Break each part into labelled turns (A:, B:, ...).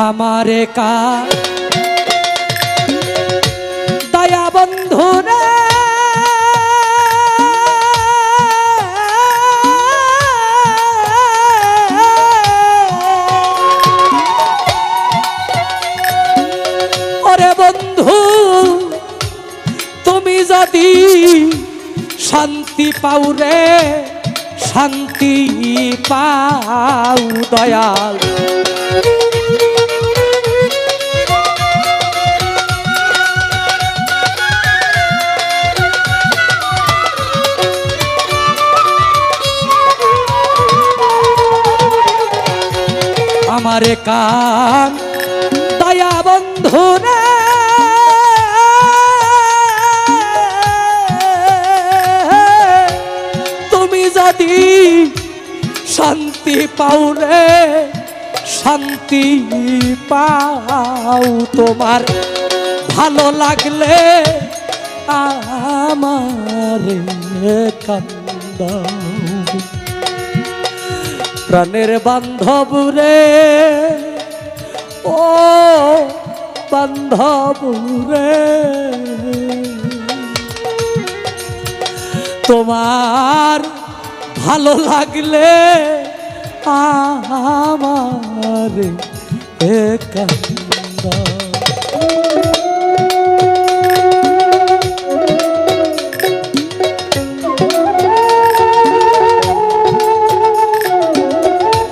A: আমারে কা দয়া বন্ধু রে। ওরে বন্ধু, তুমি যদি শান্তি পাও রে, শান্তি পাও দয়াল। আমারে কান, দয়া বন্ধু তুমি যদি শান্তি পাও রে শান্তি পাও তোমার, ভালো লাগলে আমার কান্দাও। প্রাণের বান্ধব রে। ও বান্ধব রে। তোমার ভালো লাগলে আমার একান্দা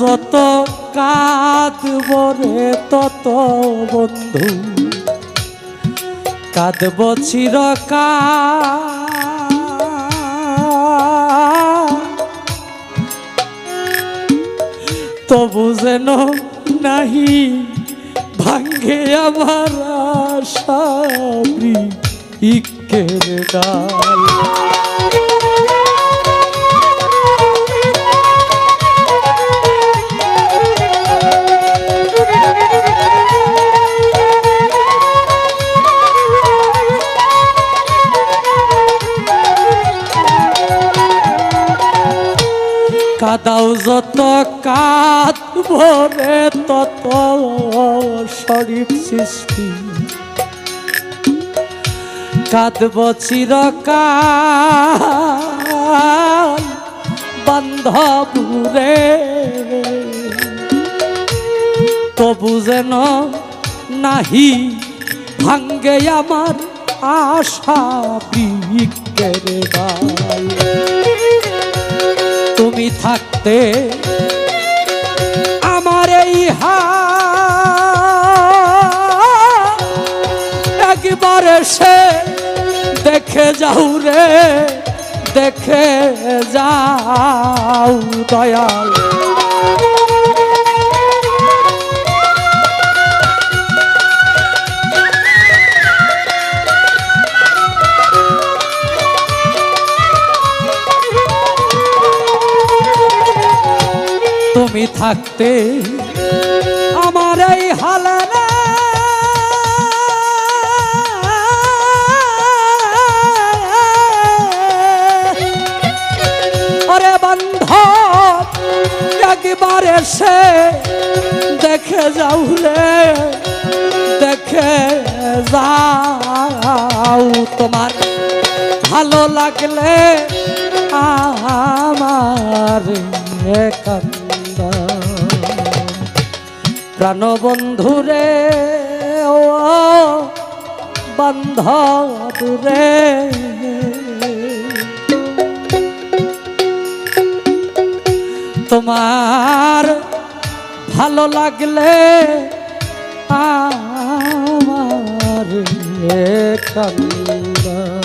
A: যত কাঁদব রে তত বন্ধু। কাঁদব চিরকা তবু যেন নাহি ভাঙ্গে আমার আশাবরি ইকের ডাল। কাদাও যত কাত ভরে তত শরীফ সৃষ্টি। কাঁদব চিরকাল বান্ধবুরে। তবু যেন নাহি ভাঙ্গে আমার আশা বিকের থাকতে আমার এই একবার সে দেখে যাও রে দেখে যাও দয়াল। থাকতে আমার এই হালে রে ওরে বান্ধব একবার এসে দেখে যাও রে, দেখে যাও তোমার। ভালো লাগলে আমার কান্দা প্রাণবন্ধুরে ও বান্ধব রে তোমার ভালো লাগলে আমার কান্দা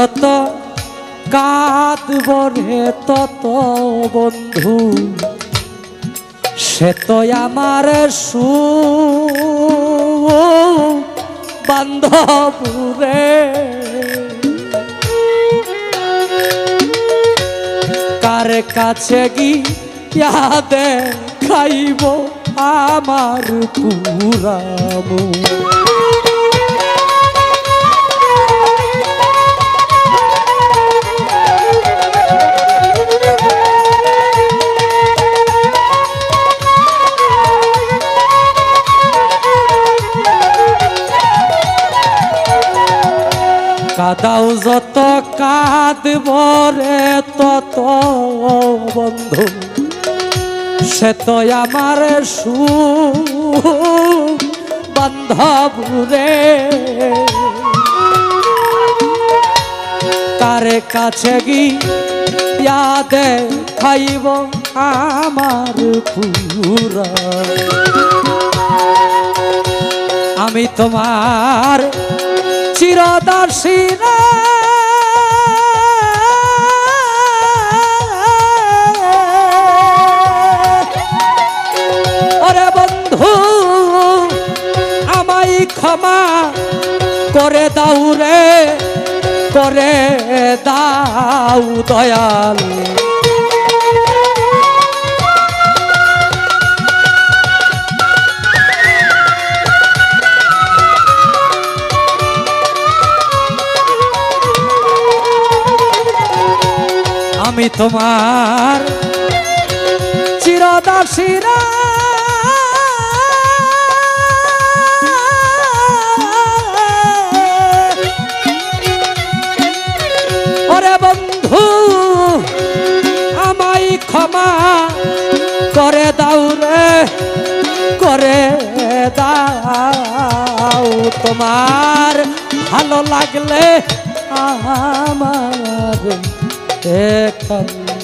A: যত কাঁদব রে তত বন্ধু। সে তো আমার সু বান্ধব রে কার কাছে গিয়াদে খাইব আমার পুরামু কাদাও যত কাঁদব রে তত বন্ধু। সে তো আমার সু বান্ধব রে। কারে কাছে গি ইয়াদে খাইব আমার পুরা। আমি তোমার চিরদাসী রে ওরে বন্ধু আমায় ক্ষমা করে দাও রে করে দাও দয়াল। আমি তোমার চিরদাসীরা ওরে বন্ধু, আমায় ক্ষমা করে দাও রে, করে দাও। তোমার ভালো লাগলে আমার এ খান্দা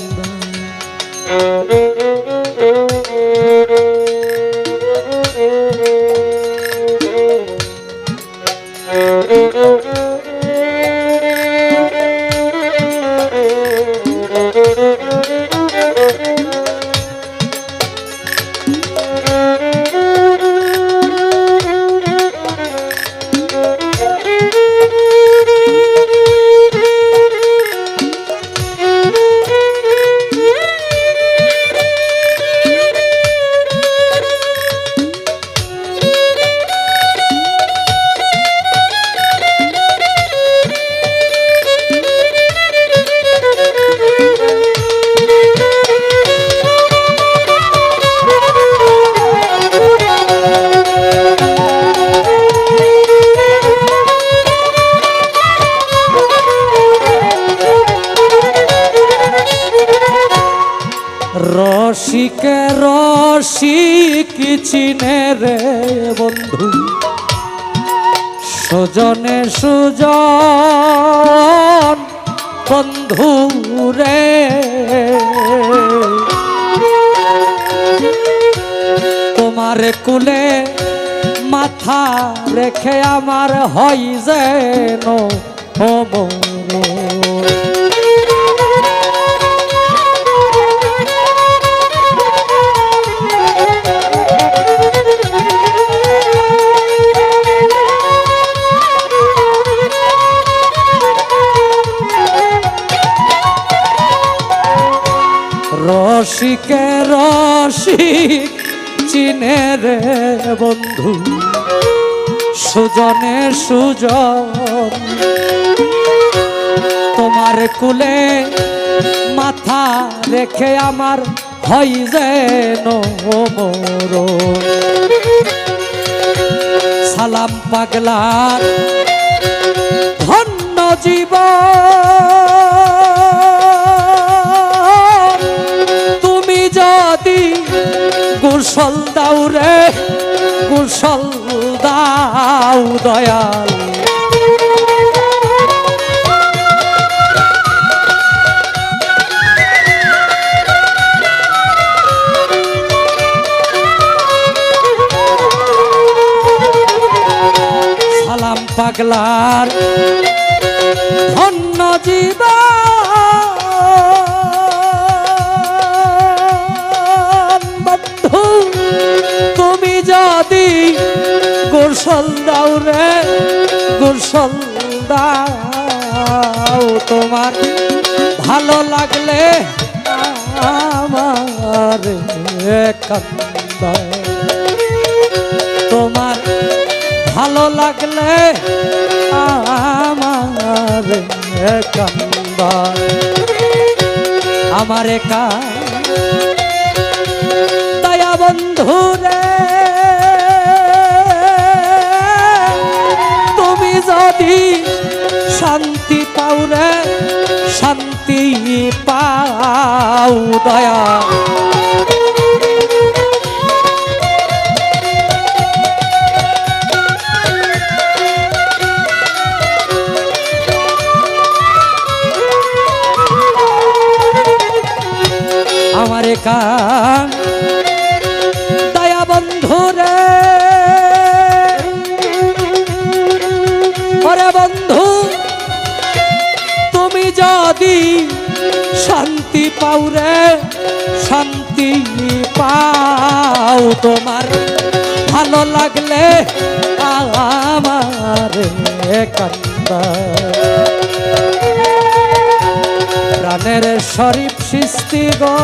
A: কান্দা রসিক চিনে রে বন্ধু? সুজনে সুজন বন্ধু রে। তোমার কুলে মাথা রেখে আমার হয় যেন অমর রসিকে, রসিক, চিনে রে বন্ধু। সুজনে সুজন, তোমার কুলে মাথা রেখে আমার হয় মোর সালাম পাগলার ধন্য জীবন। দাও দয়াল। সালাম পাগলার ধন্য জীবন তুমি যদি গোসল দাও রে, গোসল দাও তোমার ভালো লাগলে আমার তোমার ভালো লাগলে আমার আমার একা। দয়া বন্ধু রে যদি শান্তি পাও রে শান্তি পাও দয়া। যদি শান্তি পাও রে শান্তি পাও তোমার। ভালো লাগলে আমার প্রাণের শরীফ সৃষ্টি গো।